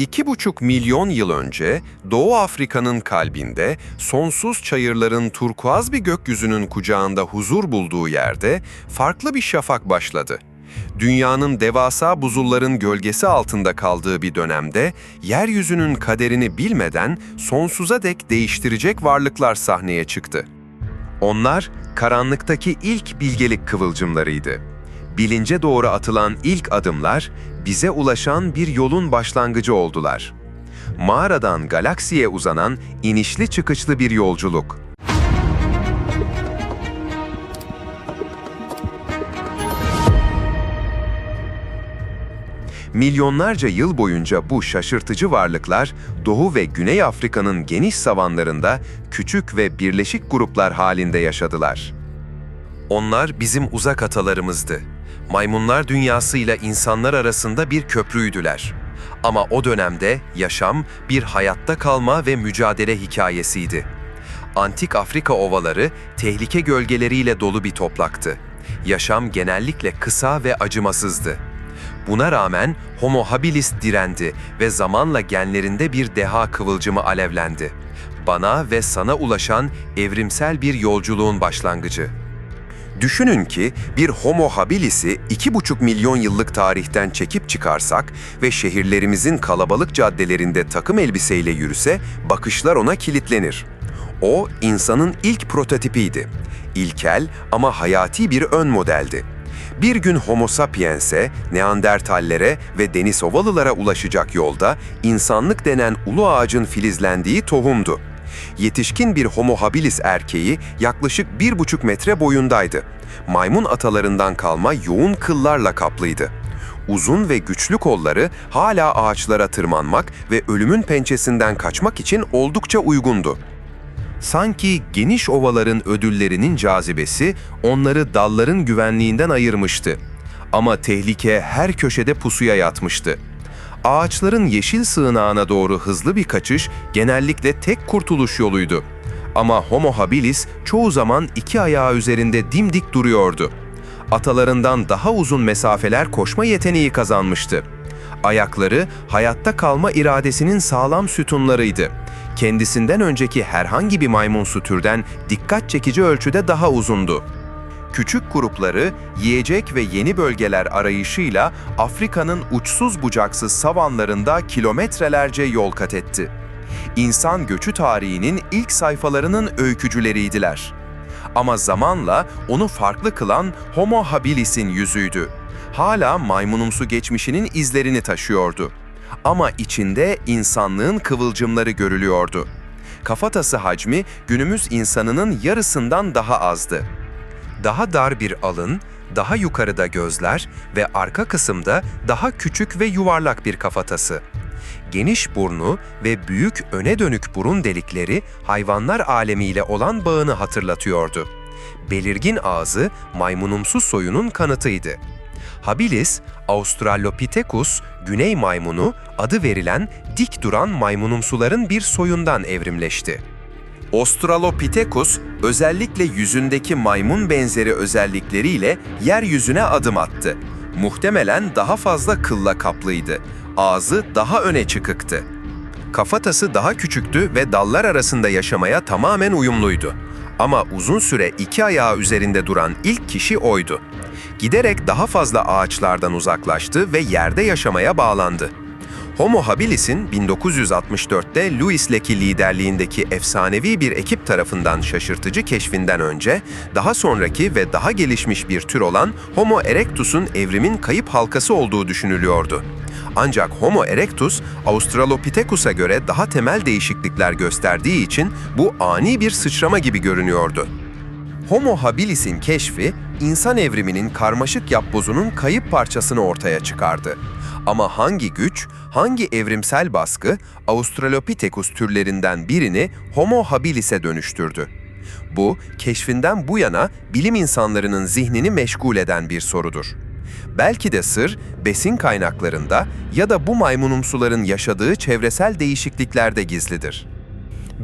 2,5 milyon yıl önce Doğu Afrika'nın kalbinde sonsuz çayırların turkuaz bir gökyüzünün kucağında huzur bulduğu yerde farklı bir şafak başladı. Dünyanın devasa buzulların gölgesi altında kaldığı bir dönemde yeryüzünün kaderini bilmeden sonsuza dek değiştirecek varlıklar sahneye çıktı. Onlar karanlıktaki ilk bilgelik kıvılcımlarıydı. Bilince doğru atılan ilk adımlar bize ulaşan bir yolun başlangıcı oldular. Mağaradan galaksiye uzanan inişli çıkışlı bir yolculuk. Milyonlarca yıl boyunca bu şaşırtıcı varlıklar Doğu ve Güney Afrika'nın geniş savanlarında küçük ve birleşik gruplar halinde yaşadılar. Onlar bizim uzak atalarımızdı. Maymunlar dünyasıyla insanlar arasında bir köprüydüler. Ama o dönemde yaşam bir hayatta kalma ve mücadele hikayesiydi. Antik Afrika ovaları tehlike gölgeleriyle dolu bir topraktı. Yaşam genellikle kısa ve acımasızdı. Buna rağmen Homo habilis direndi ve zamanla genlerinde bir deha kıvılcımı alevlendi. Bana ve sana ulaşan evrimsel bir yolculuğun başlangıcı. Düşünün ki bir Homo habilis'i 2,5 milyon yıllık tarihten çekip çıkarsak ve şehirlerimizin kalabalık caddelerinde takım elbiseyle yürüse bakışlar ona kilitlenir. O insanın ilk prototipiydi. İlkel ama hayati bir ön modeldi. Bir gün Homo sapiens'e, Neandertallere ve Denisovalılara ulaşacak yolda insanlık denen ulu ağacın filizlendiği tohumdu. Yetişkin bir Homo habilis erkeği yaklaşık 1,5 metre boyundaydı. Maymun atalarından kalma yoğun kıllarla kaplıydı. Uzun ve güçlü kolları hala ağaçlara tırmanmak ve ölümün pençesinden kaçmak için oldukça uygundu. Sanki geniş ovaların ödüllerinin cazibesi onları dalların güvenliğinden ayırmıştı. Ama tehlike her köşede pusuya yatmıştı. Ağaçların yeşil sığınağına doğru hızlı bir kaçış genellikle tek kurtuluş yoluydu. Ama Homo habilis çoğu zaman iki ayağı üzerinde dimdik duruyordu. Atalarından daha uzun mesafeler koşma yeteneği kazanmıştı. Ayakları hayatta kalma iradesinin sağlam sütunlarıydı. Kendisinden önceki herhangi bir maymunsu türden dikkat çekici ölçüde daha uzundu. Küçük grupları yiyecek ve yeni bölgeler arayışıyla Afrika'nın uçsuz bucaksız savanlarında kilometrelerce yol kat etti. İnsan göçü tarihinin ilk sayfalarının öykücüleriydiler. Ama zamanla onu farklı kılan Homo habilis'in yüzüydü. Hala maymunumsu geçmişinin izlerini taşıyordu. Ama içinde insanlığın kıvılcımları görülüyordu. Kafatası hacmi günümüz insanının yarısından daha azdı daha dar bir alın, daha yukarıda gözler ve arka kısımda daha küçük ve yuvarlak bir kafatası. Geniş burnu ve büyük öne dönük burun delikleri hayvanlar alemiyle olan bağını hatırlatıyordu. Belirgin ağzı maymunumsu soyunun kanıtıydı. Habilis, Australopithecus, güney maymunu adı verilen dik duran maymunumsuların bir soyundan evrimleşti. Australopithecus özellikle yüzündeki maymun benzeri özellikleriyle yeryüzüne adım attı. Muhtemelen daha fazla kılla kaplıydı. Ağzı daha öne çıkıktı. Kafatası daha küçüktü ve dallar arasında yaşamaya tamamen uyumluydu. Ama uzun süre iki ayağı üzerinde duran ilk kişi oydu. Giderek daha fazla ağaçlardan uzaklaştı ve yerde yaşamaya bağlandı. Homo habilis'in 1964'te Louis Leakey liderliğindeki efsanevi bir ekip tarafından şaşırtıcı keşfinden önce, daha sonraki ve daha gelişmiş bir tür olan Homo erectus'un evrimin kayıp halkası olduğu düşünülüyordu. Ancak Homo erectus, Australopithecus'a göre daha temel değişiklikler gösterdiği için bu ani bir sıçrama gibi görünüyordu. Homo habilis'in keşfi, insan evriminin karmaşık yapbozunun kayıp parçasını ortaya çıkardı. Ama hangi güç, hangi evrimsel baskı Australopithecus türlerinden birini Homo habilis'e dönüştürdü? Bu, keşfinden bu yana bilim insanlarının zihnini meşgul eden bir sorudur. Belki de sır, besin kaynaklarında ya da bu maymunumsuların yaşadığı çevresel değişikliklerde gizlidir.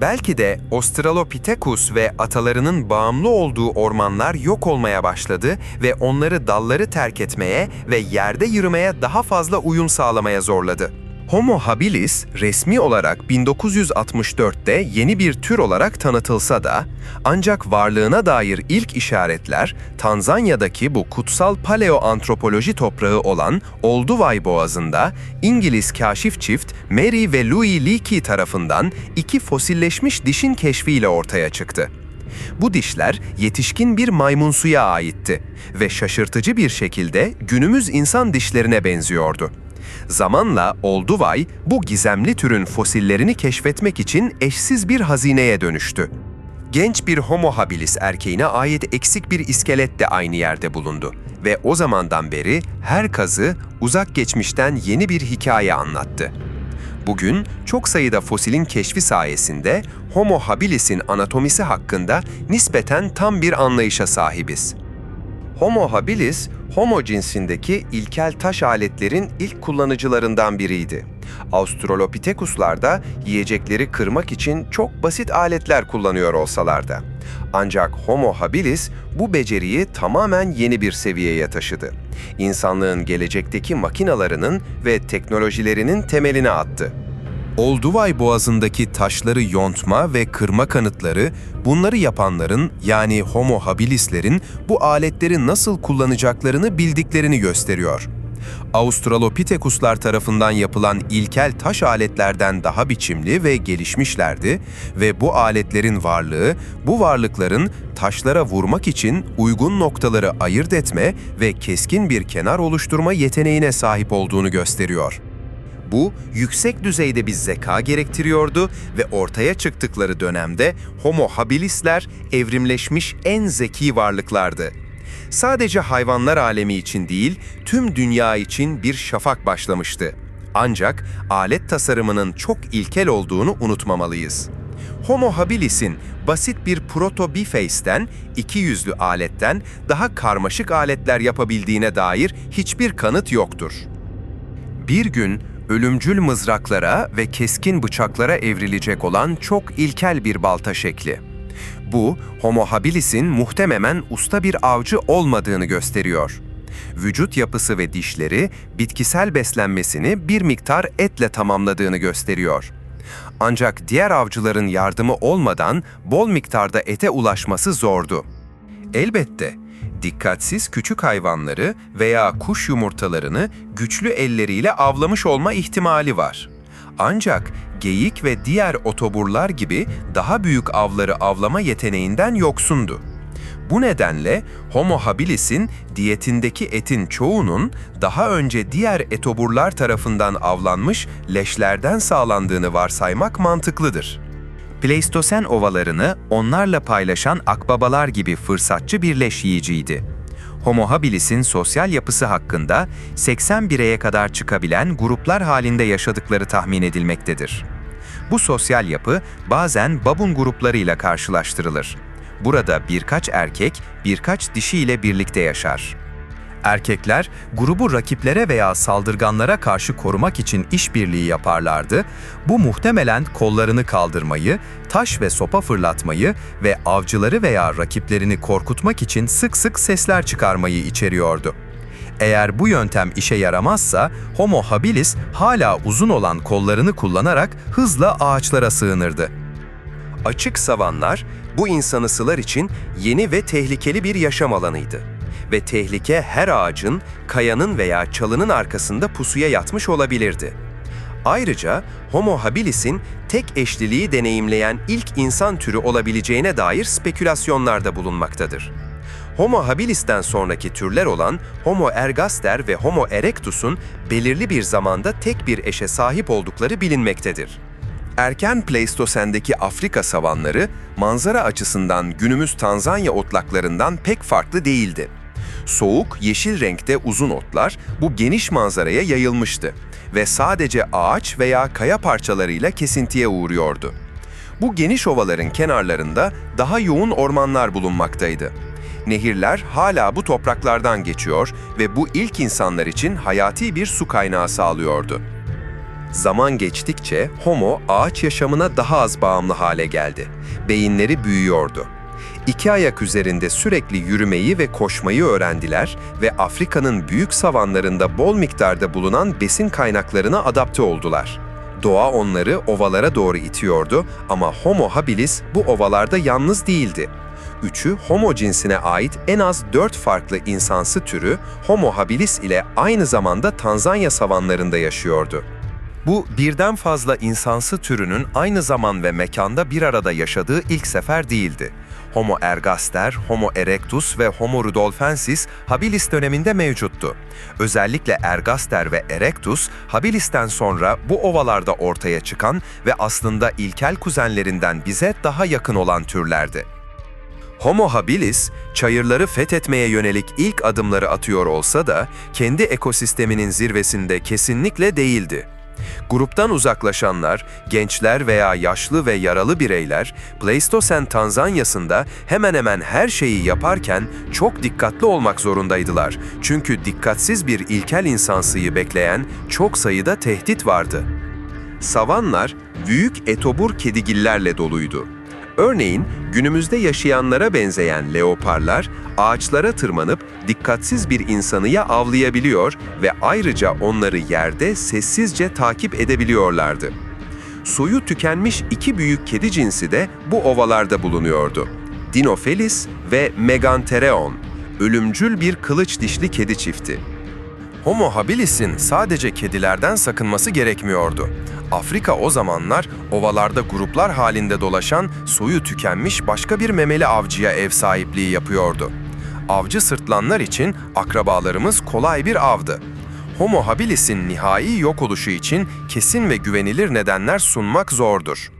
Belki de Australopithecus ve atalarının bağımlı olduğu ormanlar yok olmaya başladı ve onları dalları terk etmeye ve yerde yürümeye daha fazla uyum sağlamaya zorladı. Homo habilis resmi olarak 1964'te yeni bir tür olarak tanıtılsa da ancak varlığına dair ilk işaretler Tanzanya'daki bu kutsal paleoantropoloji toprağı olan Olduvai Boğazı'nda İngiliz kaşif çift Mary ve Louis Leakey tarafından iki fosilleşmiş dişin keşfiyle ortaya çıktı. Bu dişler yetişkin bir maymunsuya aitti ve şaşırtıcı bir şekilde günümüz insan dişlerine benziyordu. Zamanla Olduvai bu gizemli türün fosillerini keşfetmek için eşsiz bir hazineye dönüştü. Genç bir Homo habilis erkeğine ait eksik bir iskelet de aynı yerde bulundu ve o zamandan beri her kazı uzak geçmişten yeni bir hikaye anlattı. Bugün çok sayıda fosilin keşfi sayesinde Homo habilis'in anatomisi hakkında nispeten tam bir anlayışa sahibiz. Homo habilis, Homo cinsindeki ilkel taş aletlerin ilk kullanıcılarından biriydi. Australopithecus'lar da yiyecekleri kırmak için çok basit aletler kullanıyor olsalar da. Ancak Homo habilis bu beceriyi tamamen yeni bir seviyeye taşıdı. İnsanlığın gelecekteki makinalarının ve teknolojilerinin temelini attı. Olduvai Boğazı'ndaki taşları yontma ve kırma kanıtları, bunları yapanların yani Homo habilislerin bu aletleri nasıl kullanacaklarını bildiklerini gösteriyor. Australopithecuslar tarafından yapılan ilkel taş aletlerden daha biçimli ve gelişmişlerdi ve bu aletlerin varlığı, bu varlıkların taşlara vurmak için uygun noktaları ayırt etme ve keskin bir kenar oluşturma yeteneğine sahip olduğunu gösteriyor. Bu, yüksek düzeyde bir zeka gerektiriyordu ve ortaya çıktıkları dönemde Homo habilisler evrimleşmiş en zeki varlıklardı. Sadece hayvanlar alemi için değil, tüm dünya için bir şafak başlamıştı. Ancak alet tasarımının çok ilkel olduğunu unutmamalıyız. Homo habilis'in basit bir proto-biface'ten, iki yüzlü aletten daha karmaşık aletler yapabildiğine dair hiçbir kanıt yoktur. Bir gün ölümcül mızraklara ve keskin bıçaklara evrilecek olan çok ilkel bir balta şekli. Bu, Homo habilis'in muhtemelen usta bir avcı olmadığını gösteriyor. Vücut yapısı ve dişleri bitkisel beslenmesini bir miktar etle tamamladığını gösteriyor. Ancak diğer avcıların yardımı olmadan bol miktarda ete ulaşması zordu. Elbette dikkatsiz küçük hayvanları veya kuş yumurtalarını güçlü elleriyle avlamış olma ihtimali var. Ancak geyik ve diğer otoburlar gibi daha büyük avları avlama yeteneğinden yoksundu. Bu nedenle Homo habilis'in diyetindeki etin çoğunun daha önce diğer etoburlar tarafından avlanmış leşlerden sağlandığını varsaymak mantıklıdır. Pleistosen ovalarını onlarla paylaşan akbabalar gibi fırsatçı bir leş yiyiciydi. Homo habilis'in sosyal yapısı hakkında 80 bireye kadar çıkabilen gruplar halinde yaşadıkları tahmin edilmektedir. Bu sosyal yapı bazen babun gruplarıyla karşılaştırılır. Burada birkaç erkek, birkaç dişi ile birlikte yaşar. Erkekler grubu rakiplere veya saldırganlara karşı korumak için işbirliği yaparlardı. Bu muhtemelen kollarını kaldırmayı, taş ve sopa fırlatmayı ve avcıları veya rakiplerini korkutmak için sık sık sesler çıkarmayı içeriyordu. Eğer bu yöntem işe yaramazsa Homo habilis hala uzun olan kollarını kullanarak hızla ağaçlara sığınırdı. Açık savanlar bu insanısılar için yeni ve tehlikeli bir yaşam alanıydı ve tehlike her ağacın, kayanın veya çalının arkasında pusuya yatmış olabilirdi. Ayrıca Homo habilis'in tek eşliliği deneyimleyen ilk insan türü olabileceğine dair spekülasyonlarda bulunmaktadır. Homo habilis'ten sonraki türler olan Homo ergaster ve Homo erectus'un belirli bir zamanda tek bir eşe sahip oldukları bilinmektedir. Erken Pleistosen'deki Afrika savanları manzara açısından günümüz Tanzanya otlaklarından pek farklı değildi. Soğuk, yeşil renkte uzun otlar bu geniş manzaraya yayılmıştı ve sadece ağaç veya kaya parçalarıyla kesintiye uğruyordu. Bu geniş ovaların kenarlarında daha yoğun ormanlar bulunmaktaydı. Nehirler hala bu topraklardan geçiyor ve bu ilk insanlar için hayati bir su kaynağı sağlıyordu. Zaman geçtikçe Homo ağaç yaşamına daha az bağımlı hale geldi. Beyinleri büyüyordu. İki ayak üzerinde sürekli yürümeyi ve koşmayı öğrendiler ve Afrika'nın büyük savanlarında bol miktarda bulunan besin kaynaklarına adapte oldular. Doğa onları ovalara doğru itiyordu ama Homo habilis bu ovalarda yalnız değildi. Üçü Homo cinsine ait en az dört farklı insansı türü Homo habilis ile aynı zamanda Tanzanya savanlarında yaşıyordu. Bu birden fazla insansı türünün aynı zaman ve mekanda bir arada yaşadığı ilk sefer değildi. Homo ergaster, Homo erectus ve Homo rudolfensis habilis döneminde mevcuttu. Özellikle ergaster ve erectus, habilis'ten sonra bu ovalarda ortaya çıkan ve aslında ilkel kuzenlerinden bize daha yakın olan türlerdi. Homo habilis, çayırları fethetmeye yönelik ilk adımları atıyor olsa da kendi ekosisteminin zirvesinde kesinlikle değildi. Gruptan uzaklaşanlar, gençler veya yaşlı ve yaralı bireyler, Pleistosen Tanzanya'sında hemen hemen her şeyi yaparken çok dikkatli olmak zorundaydılar. Çünkü dikkatsiz bir ilkel insansıyı bekleyen çok sayıda tehdit vardı. Savanlar büyük etobur kedigillerle doluydu. Örneğin günümüzde yaşayanlara benzeyen leoparlar ağaçlara tırmanıp dikkatsiz bir insanı ya avlayabiliyor ve ayrıca onları yerde sessizce takip edebiliyorlardı. Soyu tükenmiş iki büyük kedi cinsi de bu ovalarda bulunuyordu. Dinophelis ve Megantereon, ölümcül bir kılıç dişli kedi çifti. Homo habilis'in sadece kedilerden sakınması gerekmiyordu. Afrika o zamanlar ovalarda gruplar halinde dolaşan soyu tükenmiş başka bir memeli avcıya ev sahipliği yapıyordu. Avcı sırtlanlar için akrabalarımız kolay bir avdı. Homo habilis'in nihai yok oluşu için kesin ve güvenilir nedenler sunmak zordur.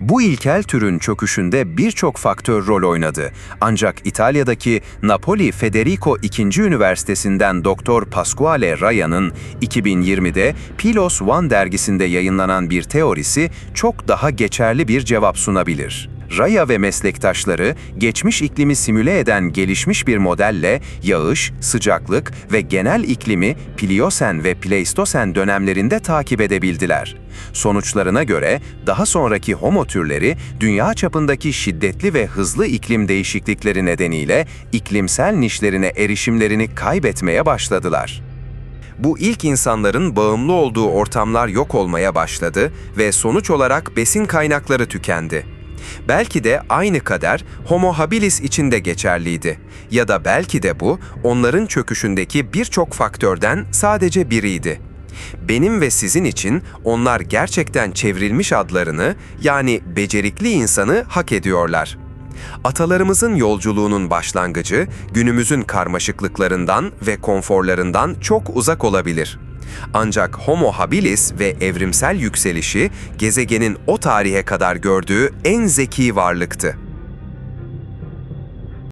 Bu ilkel türün çöküşünde birçok faktör rol oynadı. Ancak İtalya'daki Napoli Federico II. Üniversitesi'nden Doktor Pasquale Raya'nın 2020'de PLOS One dergisinde yayınlanan bir teorisi çok daha geçerli bir cevap sunabilir. Raya ve meslektaşları geçmiş iklimi simüle eden gelişmiş bir modelle yağış, sıcaklık ve genel iklimi Pliosen ve Pleistosen dönemlerinde takip edebildiler. Sonuçlarına göre daha sonraki homo türleri dünya çapındaki şiddetli ve hızlı iklim değişiklikleri nedeniyle iklimsel nişlerine erişimlerini kaybetmeye başladılar. Bu ilk insanların bağımlı olduğu ortamlar yok olmaya başladı ve sonuç olarak besin kaynakları tükendi. Belki de aynı kader Homo habilis için de geçerliydi. Ya da belki de bu onların çöküşündeki birçok faktörden sadece biriydi. Benim ve sizin için onlar gerçekten çevrilmiş adlarını yani becerikli insanı hak ediyorlar. Atalarımızın yolculuğunun başlangıcı günümüzün karmaşıklıklarından ve konforlarından çok uzak olabilir. Ancak Homo habilis ve evrimsel yükselişi gezegenin o tarihe kadar gördüğü en zeki varlıktı.